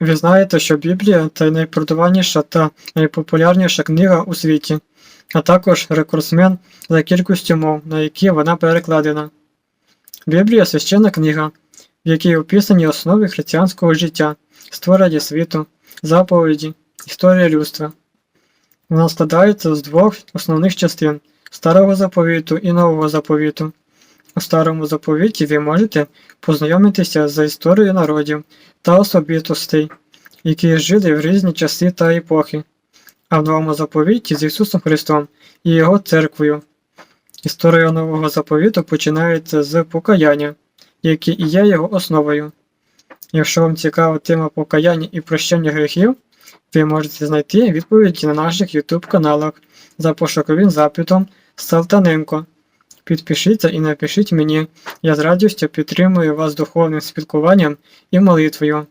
Ви знаєте, що Біблія це найпродаваніша та найпопулярніша книга у світі, а також рекордсмен за кількістю мов, на які вона перекладена. Біблія священна книга, в якій описані основи християнського життя, створення світу, заповіді, історія людства. Вона складається з двох основних частин старого заповіту і нового заповіту. У старому заповіті ви можете познайомитися з історією народів та особистостей, які жили в різні часи та епохи, а в новому заповіті з Ісусом Христом і Його церквою. Історія нового заповіту починається з покаяння, яке і є його основою. Якщо вам цікава тема покаяння і прощення гріхів, ви можете знайти відповіді на наших YouTube каналах за пошуковим запитом Салтаненко. Підпишіться і напишіть мені. Я з радістю підтримую вас духовним спілкуванням і молитвою.